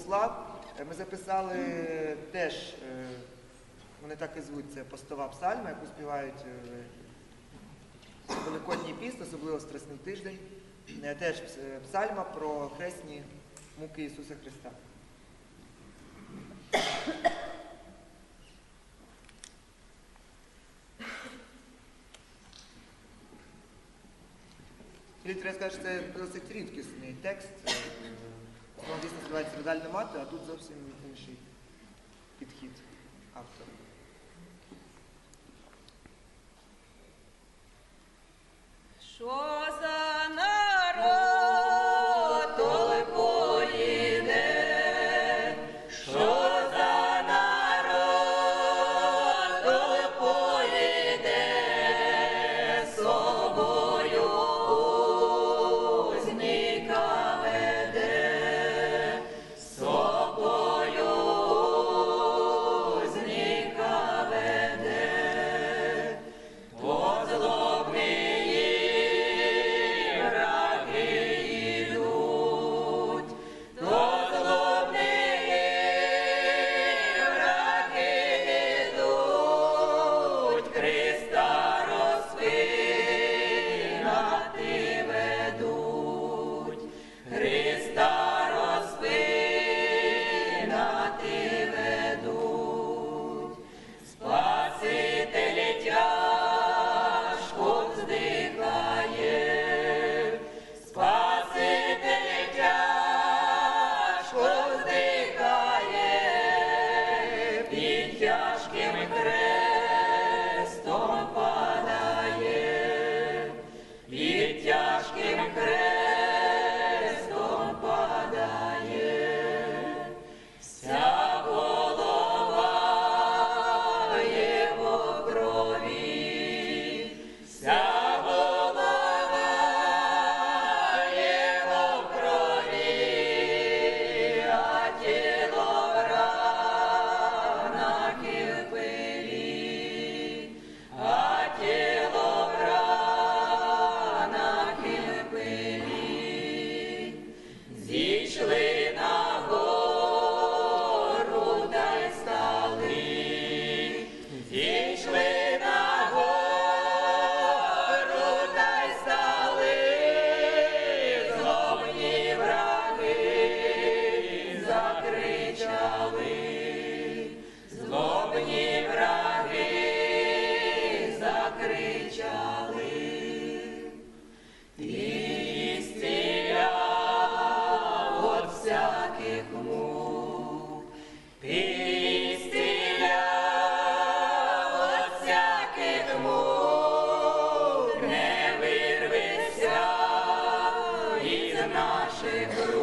посла. Е, Ми записали теж, е, вони так і звуть, це постова псальма, яку співають е, в Великодній піст, особливо Страсний тиждень. Е, Теж е, псальма про хресні муки Ісуса Христа. Треба сказати, що це досить рідкісний текст. Воно дійсно називається «Ридальна мати, а тут зовсім інший підхід автора. Що за всяких мук, пістиля, от всяких мук, не вирвися із наших рук.